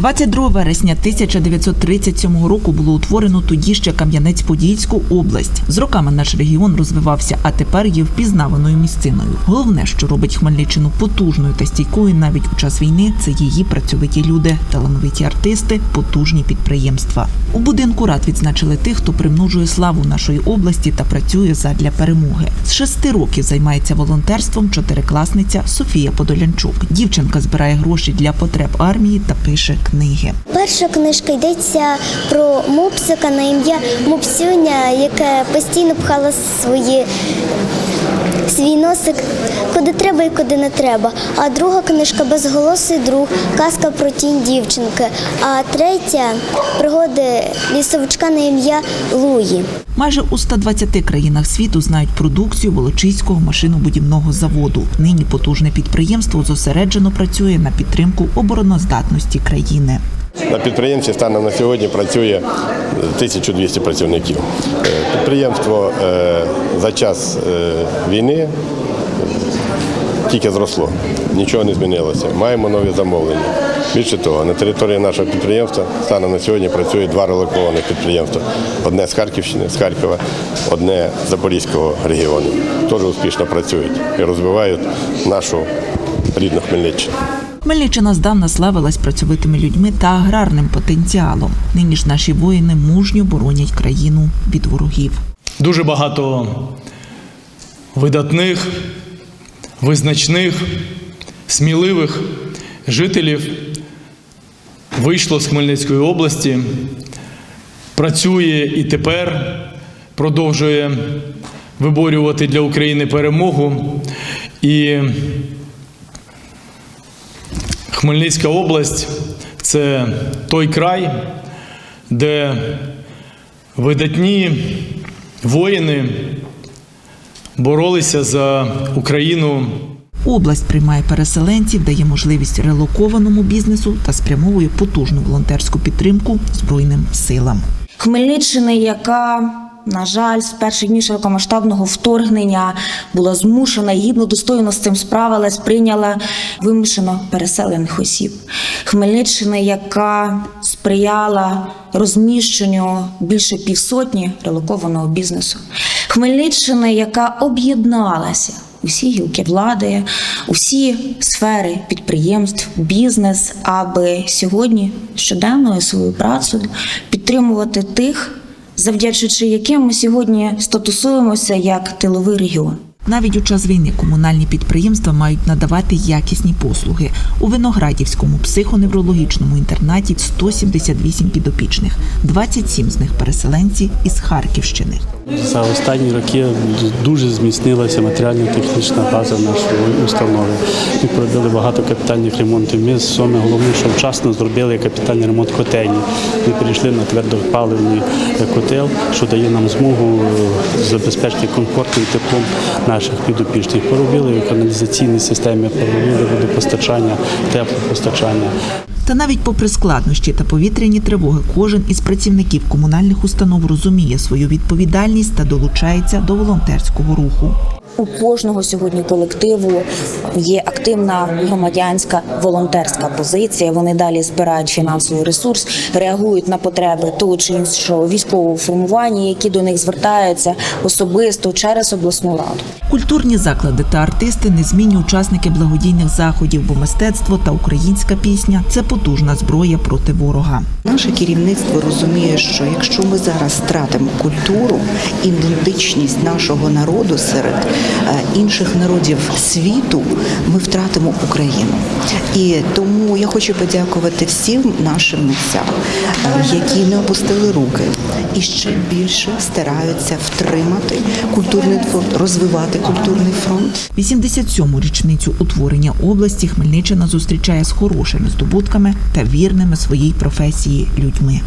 22 вересня 1937 року було утворено тоді ще Кам'янець-Подільську область. З роками наш регіон розвивався, а тепер є впізнаваною місциною. Головне, що робить Хмельниччину потужною та стійкою навіть у час війни, це її працьовиті люди, талановиті артисти, потужні підприємства. У будинку рад відзначили тих, хто примножує славу нашої області та працює задля перемоги. З шести років займається волонтерством чотирикласниця Софія Подолянчук. Дівчинка збирає гроші для потреб армії та пише книги. Перша книжка йдеться про мопсика на ім'я Мопсюня, яке постійно пхала свої. Свій носик куди треба і куди не треба. А друга книжка Безголосий друг, казка про тінь дівчинки. А третя пригоди лісовичка на ім'я Луї. Майже у 120 країнах світу знають продукцію Волочиського машинобудівного заводу. Нині потужне підприємство зосереджено працює на підтримку обороноздатності країни. На підприємстві станом на сьогодні працює 1200 працівників. Е, Підприємство е, за час е, війни е, тільки зросло, нічого не змінилося. Маємо нові замовлення. Більше того, на території нашого підприємства станом на сьогодні працює два релокованих підприємства. Одне з Харківщини, з Харкова, одне з Запорізького регіону. Теж успішно працюють і розвивають нашу рідну Хмельниччину. Хмельниччина здавна славилась працьовитими людьми та аграрним потенціалом. Нині ж наші воїни мужньо боронять країну від ворогів. Дуже багато видатних, визначних, сміливих жителів вийшло з Хмельницької області, працює і тепер продовжує виборювати для України перемогу. І Хмельницька область це той край, де видатні воїни боролися за Україну Область приймає переселенців, дає можливість релокованому бізнесу та спрямовує потужну волонтерську підтримку збройним силам. Хмельниччини, яка, на жаль, з перших днів широкомасштабного вторгнення була змушена гідно достойно з цим справилась, прийняла вимушено переселених осіб. Хмельниччини, яка сприяла розміщенню більше півсотні релокованого бізнесу. Хмельниччини, яка об'єдналася. Усі гілки влади, усі сфери підприємств, бізнес, аби сьогодні щоденною своєю працею підтримувати тих, завдячуючи яким ми сьогодні статусуємося як тиловий регіон. Навіть у час війни комунальні підприємства мають надавати якісні послуги. У Виноградівському психоневрологічному інтернаті 178 підопічних, 27 з них переселенці із Харківщини. За останні роки дуже зміцнилася матеріально-технічна база нашої установи. Ми провели багато капітальних ремонтів. Ми саме головне, що вчасно зробили капітальний ремонт котельні. Ми перейшли на твердопаливний котел, що дає нам змогу е, забезпечити комфортним теплом наших підопічних. Поробили каналізаційні системи, поробили водопостачання, теплопостачання. Та навіть попри складнощі та повітряні тривоги, кожен із працівників комунальних установ розуміє свою відповідальність та долучається до волонтерського руху. У кожного сьогодні колективу є активна громадянська волонтерська позиція. Вони далі збирають фінансовий ресурс, реагують на потреби того чи іншого військового формування, які до них звертаються особисто через обласну раду. Культурні заклади та артисти незмінні учасники благодійних заходів, бо мистецтво та українська пісня це потужна зброя проти ворога. Наше керівництво розуміє, що якщо ми зараз втратимо культуру, ідентичність нашого народу серед інших народів світу, ми втратимо Україну. І тому я хочу подякувати всім нашим митцям, е, які не опустили руки і ще більше стараються втримати культурний фронт, розвивати культурний фронт. 87-му річницю утворення області Хмельниччина зустрічає з хорошими здобутками та вірними своїй професії людьми.